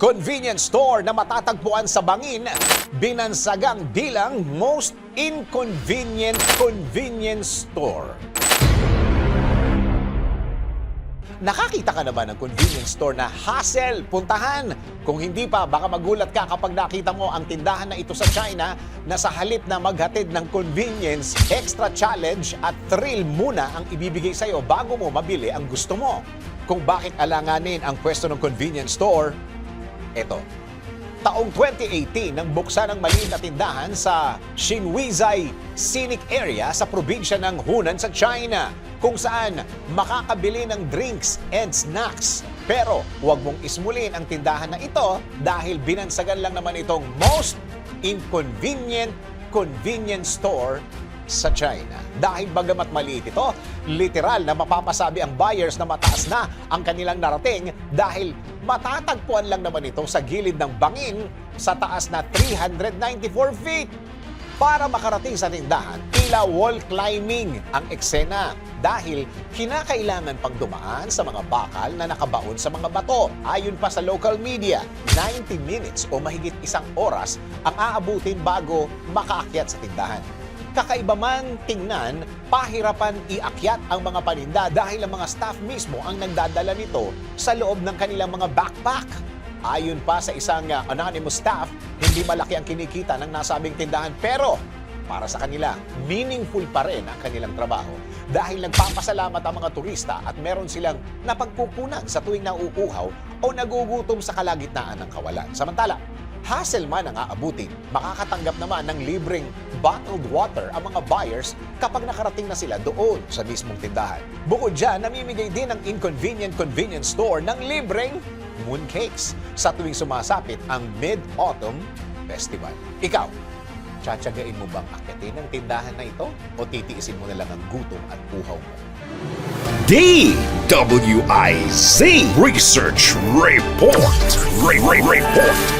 Convenience store na matatagpuan sa Bangin, binansagang bilang most inconvenient convenience store. Nakakita ka na ba ng convenience store na hassle? Puntahan! Kung hindi pa, baka magulat ka kapag nakita mo ang tindahan na ito sa China na sa halip na maghatid ng convenience, extra challenge at thrill muna ang ibibigay sa'yo bago mo mabili ang gusto mo. Kung bakit alanganin ang pwesto ng convenience store, eto. Taong 2018 nang buksan ang maliit na tindahan sa Xinhuizai Scenic Area sa probinsya ng Hunan sa China kung saan makakabili ng drinks and snacks. Pero huwag mong ismulin ang tindahan na ito dahil binansagan lang naman itong most inconvenient convenience store sa China. Dahil bagamat maliit ito, literal na mapapasabi ang buyers na mataas na ang kanilang narating dahil matatagpuan lang naman ito sa gilid ng bangin sa taas na 394 feet. Para makarating sa tindahan, tila wall climbing ang eksena dahil kinakailangan pang dumaan sa mga bakal na nakabaon sa mga bato. Ayon pa sa local media, 90 minutes o mahigit isang oras ang aabutin bago makaakyat sa tindahan. Kakaiba man tingnan, pahirapan iakyat ang mga paninda dahil ang mga staff mismo ang nagdadala nito sa loob ng kanilang mga backpack. Ayon pa sa isang uh, anonymous staff, hindi malaki ang kinikita ng nasabing tindahan pero para sa kanila, meaningful pa rin ang kanilang trabaho dahil nagpapasalamat ang mga turista at meron silang napagkukunan sa tuwing nauuhaw o nagugutom sa kalagitnaan ng kawalan. Samantala, hassle man ang aabutin, makakatanggap naman ng libreng bottled water ang mga buyers kapag nakarating na sila doon sa mismong tindahan. Bukod dyan, namimigay din ang Inconvenient Convenience Store ng libreng mooncakes sa tuwing sumasapit ang Mid-Autumn Festival. Ikaw, tsatsagain mo bang akyatin ang tindahan na ito o titiisin mo na lang ang gutom at uhaw mo? DWIZ Research Report. Re- Re- Report.